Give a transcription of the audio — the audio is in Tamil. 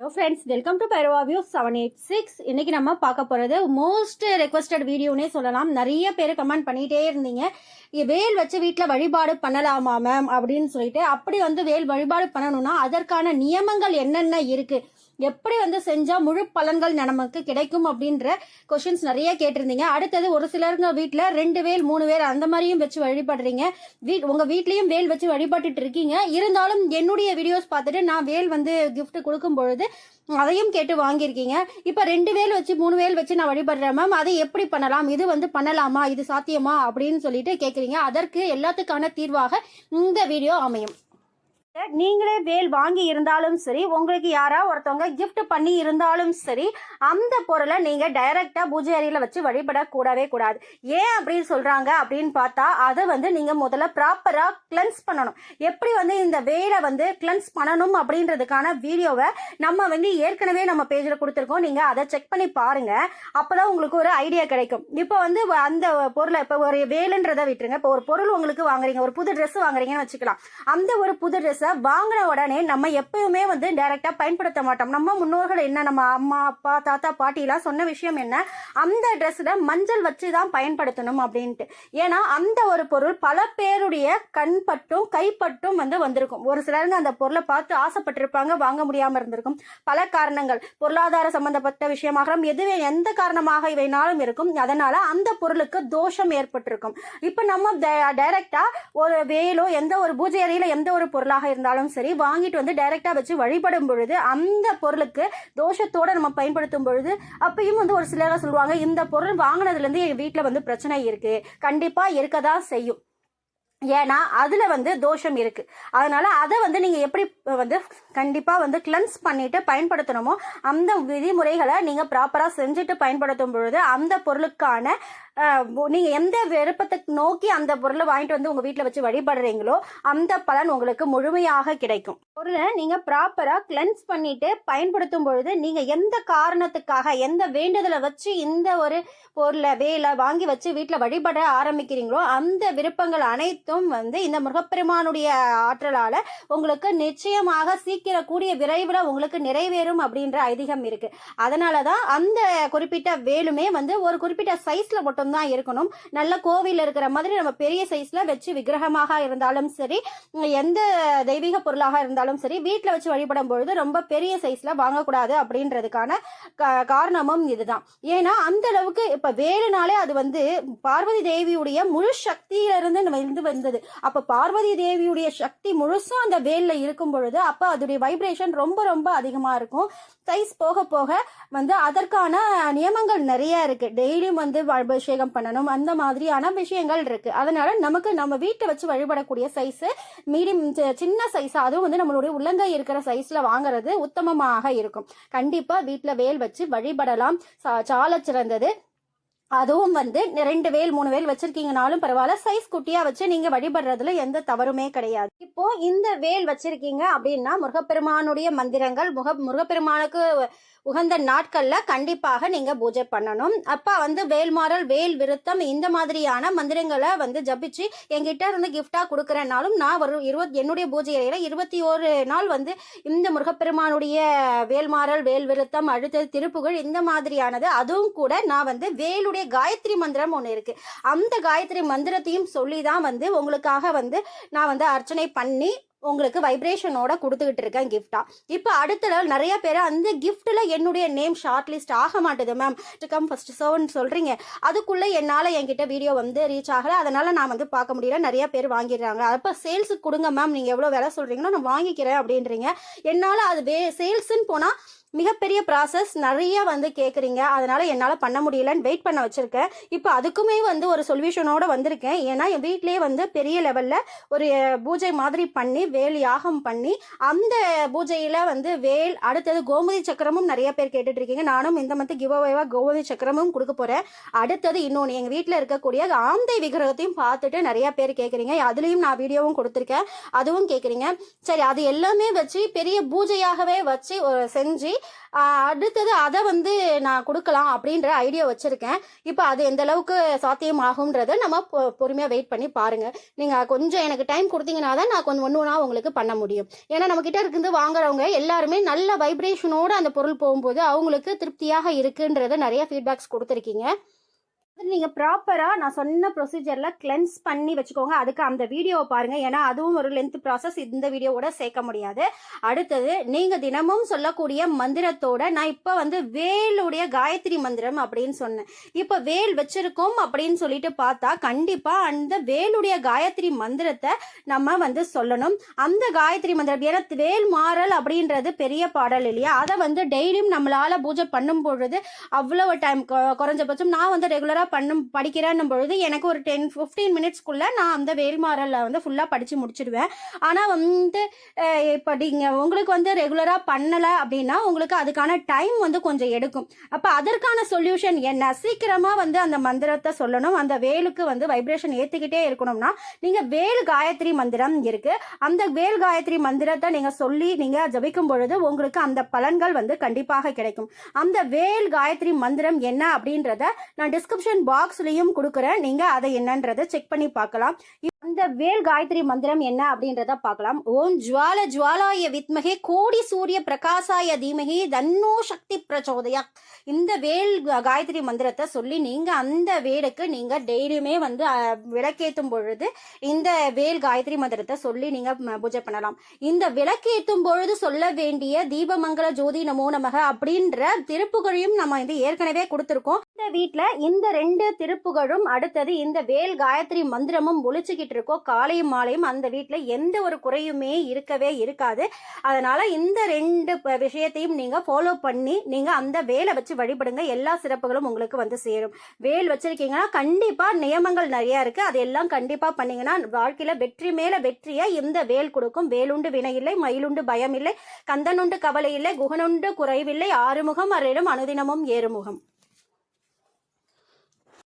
Hello friends welcome to Bhairava view seven eight six இன்னைக்கு நம்ம பார்க்க போகிறது மோஸ்ட் ரெக்வஸ்டட் வீடியோனே சொல்லலாம். நிறைய பேர் கமெண்ட் பண்ணிகிட்டே இருந்தீங்க. வேல் வச்சு வீட்டில் வழிபாடு பண்ணலாமா மேம் அப்படின்னு சொல்லிட்டு அப்படி வந்து வேல் வழிபாடு பண்ணணும்னா அதற்கான நியமங்கள் என்னென்ன இருக்குது எப்படி வந்து செஞ்சால் முழு பலன்கள் நமக்கு கிடைக்கும் அப்படின்ற கொஷின்ஸ் நிறைய கேட்டிருந்தீங்க. அடுத்தது ஒரு சிலருங்க வீட்டில் ரெண்டு வேல் மூணு வேல் அந்த மாதிரியும் வச்சு வழிபடுறீங்க. வீட் உங்கள் வீட்லேயும் வேல் வச்சு வழிபட்டுட்டு இருக்கீங்க. இருந்தாலும் என்னுடைய வீடியோஸ் பார்த்துட்டு நான் வேல் வந்து கிஃப்ட் கொடுக்கும் பொழுது அதையும் கேட்டு வாங்கியிருக்கீங்க. இப்போ ரெண்டு வேல் வச்சு மூணு வேல் வச்சு நான் வழிபடுறேன் மேம் அதை எப்படி பண்ணலாம்? இது வந்து பண்ணலாமா? இது சாத்தியமா? அப்படின்னு சொல்லிட்டு கேட்குறீங்க அதற்கு எல்லாத்துக்கான தீர்வாக இந்த வீடியோ அமையும். நீங்களே வேல் வாங்கி இருந்தாலும் சரி உங்களுக்கு யாரா ஒருத்தவங்க கிஃப்ட் பண்ணி இருந்தாலும் சரி அந்த பொருளை நீங்க டைரக்டா பூஜை அறையில வச்சு வழிபடக்கூடவே கூடாது. ஏன் அப்படின்னு சொல்றாங்க அப்படின்னு பார்த்தா அதை வந்து நீங்க முதல்ல ப்ராப்பரா கிளென்ஸ் பண்ணணும். எப்படி வந்து இந்த வேலை வந்து கிளென்ஸ் பண்ணணும் அப்படின்றதுக்கான வீடியோவை நம்ம வந்து ஏற்கனவே நம்ம பேஜில் கொடுத்துருக்கோம். நீங்க அதை செக் பண்ணி பாருங்க. அப்பதான் உங்களுக்கு ஒரு ஐடியா கிடைக்கும். இப்போ வந்து அந்த பொருளை இப்போ ஒரு வேலுன்றதை விட்டுருங்க. இப்போ ஒரு பொருள் உங்களுக்கு வாங்குறீங்க ஒரு புது ட்ரெஸ் வாங்குறீங்கன்னு வச்சுக்கலாம். அந்த ஒரு புது ட்ரெஸ்ஸை வாங்கின உடனே நம்ம எப்பயுமே வந்து டைரெக்டாக பயன்படுத்த மாட்டோம். நம்ம முன்னோர்கள் என்ன நம்ம அம்மா அப்பா தாத்தா பாட்டிலாம் சொன்ன விஷயம் என்ன? அந்த ட்ரெஸ்ஸில் மஞ்சள் வச்சு தான் பயன்படுத்தணும் அப்படின்ட்டு. ஏன்னா அந்த ஒரு பொருள் பல பேருடைய கண் பட்டும் கைப்பட்டும் வந்து வந்திருக்கும். ஒரு சிலருங்க அந்த பொருளை பார்த்து ஆசைப்பட்டிருப்பாங்க வாங்க முடியாமல் இருந்திருக்கும். பல காரணங்கள். பொருளாதார சம்பந்தப்பட்ட விஷயமாகலாம் எதுவே எந்த காரணமாக இவைனாலும் இருக்கும். அதனால அந்த பொருளுக்கு தோஷம் ஏற்பட்டிருக்கும். இப்போ நம்ம டைரக்டா ஒரு வேலோ எந்த ஒரு பூஜை அறையில எந்த ஒரு பொருளாக இருந்தாலும் சரி வாங்கிட்டு வந்து டைரெக்டாக வச்சு வழிபடும் பொழுது அந்த பொருளுக்கு தோஷத்தோடு நம்ம பயன்படுத்தும் பொழுது அப்பயும் வந்து ஒரு சிலர் சொல்லுவாங்க இந்த பொருள் வாங்கினதுலேருந்து என் வீட்டில் வந்து பிரச்சனை இருக்குது கண்டிப்பாக இருக்க இருக்கதான் செய்யும். ஏன்னா அதில் வந்து தோஷம் இருக்குது அதனால் அதை வந்து நீங்கள் எப்படி வந்து கண்டிப்பாக வந்து கிளென்ஸ் பண்ணிவிட்டு பயன்படுத்தணுமோ அந்த விதிமுறைகளை நீங்கள் ப்ராப்பராக செஞ்சுட்டு பயன்படுத்தும் பொழுது அந்த பொருளுக்கான நீங்கள் எந்த விருப்பத்தை நோக்கி அந்த பொருளை வாங்கிட்டு வந்து உங்கள் வீட்டில் வச்சு வழிபடுறீங்களோ அந்த பலன் உங்களுக்கு முழுமையாக கிடைக்கும். பொருளை நீங்கள் ப்ராப்பராக கிளென்ஸ் பண்ணிட்டு பயன்படுத்தும் பொழுது நீங்கள் எந்த காரணத்துக்காக எந்த வேண்டுதலை வச்சு இந்த ஒரு பொருளை வேலை வாங்கி வச்சு வீட்டில் வழிபட ஆரம்பிக்கிறீங்களோ அந்த விருப்பங்கள் அனைத்தும் வந்து இந்த முருகப்பெருமானுடைய ஆற்றலால் உங்களுக்கு நிச்சயமாக சீக்கிரம் கூடிய விரைவில் உங்களுக்கு நிறைவேறும் அப்படின்ற ஐதீகம் இருக்குது அதனால தான் அந்த குறிப்பிட்ட வேலுமே வந்து ஒரு குறிப்பிட்ட சைஸில் மட்டும் மட்டும்தான் இருக்கணும். நல்ல கோவில் இருக்கிற மாதிரி நம்ம பெரிய சைஸ்ல வச்சு விக்கிரகமாக இருந்தாலும் சரி எந்த தெய்வீக பொருளாக இருந்தாலும் சரி வீட்டில் வச்சு வழிபடும் பொழுது ரொம்ப பெரிய சைஸ்ல வாங்கக்கூடாது அப்படின்றதுக்கான காரணமும் இதுதான். ஏன்னா அந்த அளவுக்கு இப்ப வேலுனாலே அது வந்து பார்வதி தேவியுடைய முழு சக்தியிலிருந்து நம்ம இருந்து வந்தது. அப்ப பார்வதி தேவியுடைய சக்தி முழுசும் அந்த வேல்ல இருக்கும் பொழுது அப்ப அதோடைய வைப்ரேஷன் ரொம்ப ரொம்ப அதிகமா இருக்கும். சைஸ் போக போக வந்து அதற்கான நியமங்கள் நிறைய இருக்கு. டெய்லியும் வந்து அபிஷேகம் பண்ணணும். அந்த மாதிரியான விஷயங்கள் இருக்கு. அதனால நமக்கு நம்ம வீட்டை வச்சு வழிபடக்கூடிய சைஸ் மீடியம் சின்ன சைஸ் அதுவும் வந்து நம்மளுடைய உள்ளங்கை இருக்கிற சைஸ்ல வாங்குறது உத்தமமாக இருக்கும். கண்டிப்பா வீட்டில் வேல் வச்சு வழிபடலாம். சா- சிறந்தது. அதுவும் வந்து ரெண்டு வேல் மூணு வேல் வச்சிருக்கீங்கனாலும் பரவாயில்ல. சைஸ் குட்டியா வச்சு நீங்க வழிபடுறதுல எந்த தவறுமே கிடையாது. இப்போ இந்த வேல் வச்சிருக்கீங்க அப்படின்னா முருகப்பெருமானுடைய மந்திரங்கள் முக முருகப்பெருமானுக்கு உகந்த நாட்கள்ல கண்டிப்பாக நீங்க பூஜை பண்ணணும். அப்ப வந்து வேல்மாறல் வேல் விருத்தம் இந்த மாதிரியான மந்திரங்களை வந்து ஜபிச்சு என்கிட்ட இருந்து கிஃப்டா கொடுக்கறேன்னாலும் நான் ஒரு இருபத் என்னுடைய பூஜை அறையில இருபத்தி ஒரு நாள் வந்து இந்த முருகப்பெருமானுடைய வேல்மாறல் வேல் விருத்தம் அடுத்தது திருப்புகழ் இந்த மாதிரியானது அதுவும் கூட நான் வந்து வேலுடைய காயத்ரி மந்திரம் ஒன்று இருக்குது அந்த காயத்ரி மந்திரத்தையும் சொல்லி தான் வந்து உங்களுக்காக வந்து நான் வந்து அர்ச்சனை பண்ணி உங்களுக்கு வைப்ரேஷனோட கொடுத்துக்கிட்டு இருக்கேன் கிஃப்டா இப்போ அடுத்த நிறைய பேர் அந்த கிஃப்ட்டில் என்னுடைய நேம் ஷார்ட் லிஸ்ட் ஆக மாட்டுது மேம் கம் ஃபர்ஸ்ட் சர்வன் சொல்கிறீங்க அதுக்குள்ளே என்னால் என்கிட்ட வீடியோ வந்து ரீச் ஆகலை. அதனால் நான் வந்து பார்க்க முடியல. நிறைய பேர் வாங்கிடுறாங்க. அப்போ சேல்ஸுக்கு கொடுங்க மேம் நீங்கள் எவ்வளோ விலை சொல்கிறீங்களோ நான் வாங்கிக்கிறேன் அப்படின்றீங்க. என்னால் அது வே சேல்ஸுன்னு போனால் மிகப்பெரிய ப்ராசஸ் நிறைய வந்து கேட்குறீங்க அதனால் என்னால் பண்ண முடியலன்னு வெயிட் பண்ண வச்சுருக்கேன். இப்போ அதுக்குமே வந்து ஒரு சொல்யூஷனோட வந்திருக்கேன். ஏன்னா என் வீட்லேயே வந்து பெரிய லெவலில் ஒரு பூஜை மாதிரி பண்ணி வேல் யாகம் பண்ணி அந்த பூஜையில் வந்து வேல் அடுத்தது கோமதி சக்கரமும் நிறைய பேர் கேட்டுட்ருக்கீங்க நானும் இந்த மந்த் கிவ் அவேவாக கோமதி சக்கரமும் கொடுக்க போகிறேன் அடுத்தது இன்னொன்று எங்கள் வீட்டில் இருக்கக்கூடிய ஆந்தை விக்கிரகத்தையும் பார்த்துட்டு நிறைய பேர் கேட்குறீங்க அதுலேயும் நான் வீடியோவும் கொடுத்துருக்கேன். அதுவும் கேட்குறீங்க சரி அது எல்லாமே வச்சு பெரிய பூஜையாகவே வச்சு செஞ்சு அடுத்தது அதை வந்து நான் கொடுக்கலாம் அப்படின்ற ஐடியா வச்சுருக்கேன். இப்போ அது எந்த அளவுக்கு சாத்தியம் ஆகும்ன்றத நம்ம பொறுமையாக வெயிட் பண்ணி பாருங்கள் நீங்கள் கொஞ்சம் எனக்கு டைம் கொடுத்தீங்கன்னா தான் நான் கொஞ்சம் ஒன்று ஒன்றா உங்களுக்கு பண்ண முடியும். ஏன்னா நம்மக்கிட்ட இருக்குது வாங்குறவங்க எல்லாருமே நல்ல வைப்ரேஷனோட அந்த பொருள் போகும்போது அவங்களுக்கு திருப்தியாக இருக்குன்றத நிறைய ஃபீட்பேக்ஸ் கொடுத்துருக்கீங்க. நீங்கள் ப்ராப்பராக நான் சொன்ன ப்ரொசீஜரில் கிளென்ஸ் பண்ணி வச்சுக்கோங்க. அதுக்கு அந்த வீடியோவை பாருங்கள் ஏன்னா அதுவும் ஒரு லென்த் ப்ராசஸ் இந்த வீடியோவோட சேர்க்க முடியாது. அடுத்தது நீங்கள் தினமும் சொல்லக்கூடிய மந்திரத்தோட நான் இப்போ வந்து வேலுடைய காயத்ரி மந்திரம் அப்படின்னு சொன்னேன். இப்போ வேல் வச்சிருக்கோம் அப்படின்னு சொல்லிட்டு பார்த்தா கண்டிப்பாக அந்த வேலுடைய காயத்ரி மந்திரத்தை நம்ம வந்து சொல்லணும். அந்த காயத்ரி மந்திரம் ஏன்னா வேல் மாறல் அப்படின்றது பெரிய பாடல் இல்லையா? அதை வந்து டெய்லியும் நம்மளால் பூஜை பண்ணும் பொழுது அவ்வளோ டைம் குறைஞ்சபட்சம் நான் வந்து ரெகுலராக பண்ணும் படிக்கிறேன்னும் பொழுது எனக்கு ஒரு டென் ஃபிஃப்டீன் மினிட்ஸ்க்குள்ளே நான் அந்த வேல்மாறலில் வந்து ஃபுல்லாக படித்து முடிச்சிடுவேன். ஆனால் வந்து இப்போ நீங்கள் உங்களுக்கு வந்து ரெகுலராக பண்ணலை அப்படின்னா உங்களுக்கு அதுக்கான டைம் வந்து கொஞ்சம் எடுக்கும். அப்போ அதற்கான சொல்யூஷன் என்ன? சீக்கிரமாக வந்து அந்த மந்திரத்தை சொல்லணும். அந்த வேலுக்கு வந்து வைப்ரேஷன் ஏற்றிக்கிட்டே இருக்கணும்னா நீங்கள் வேல் காயத்ரி மந்திரம் இருக்குது அந்த வேல் காயத்ரி மந்திரத்தை நீங்கள் சொல்லி நீங்கள் ஜபிக்கும் பொழுது உங்களுக்கு அந்த பலன்கள் வந்து கண்டிப்பாக கிடைக்கும். அந்த வேல் காயத்ரி மந்திரம் என்ன அப்படின்றத நான் டிஸ்கிரிப்ஷன் பாக்ஸ்லயும் கொடுக்குறேன். நீங்க அதை என்னன்றதை செக் பண்ணி பார்க்கலாம். இந்த வேல் காயத்ரி மந்திரம் என்ன அப்படின்றத பார்க்கலாம். ஓம் ஜுவால ஜுவாலாய வித்மகே கோடி சூரிய பிரகாசாய தீமகி தன்னோ சக்தி பிரச்சோதயா. இந்த வேல் காயத்ரி மந்திரத்தை சொல்லி நீங்க அந்த வேலுக்கு நீங்க டெய்லியுமே வந்து விளக்கேற்றும் பொழுது இந்த வேல் காயத்ரி மந்திரத்தை சொல்லி நீங்க பூஜை பண்ணலாம். இந்த விளக்கேற்றும் பொழுது சொல்ல வேண்டிய தீபமங்கல ஜோதி நமோ நமக அப்படின்ற திருப்புகழையும் நம்ம வந்து ஏற்கனவே கொடுத்துருக்கோம். இந்த வீட்டில் இந்த ரெண்டு திருப்புகழும் அடுத்தது இந்த வேல் காயத்ரி மந்திரமும் ஒழிச்சுக்கிட்டு இருக்கும் காலையும் மாலையும் அந்த வீட்டில் எந்த ஒரு குறையுமே இருக்கவே இருக்காது. அதனால இந்த ரெண்டு விஷயத்தையும் நீங்க ஃபாலோ பண்ணி நீங்க அந்த வேலை வச்சு வழிபடுங்க. எல்லா சிறப்புகளும் உங்களுக்கு வந்து சேரும். வேல் வச்சிருக்கீங்கன்னா கண்டிப்பா நியமங்கள் நிறைய இருக்கு. அதெல்லாம் கண்டிப்பா பண்ணீங்கன்னா வாழ்க்கையில வெற்றி மேல வெற்றியை இந்த வேல் கொடுக்கும். வேலுண்டு வினை இல்லை மயிலுண்டு பயம் இல்லை கந்தனுண்டு கவலை இல்லை குகனுண்டு குறைவில்லை ஆறுமுகம் அரிடம் அனுதினமும் ஏறுமுகம்.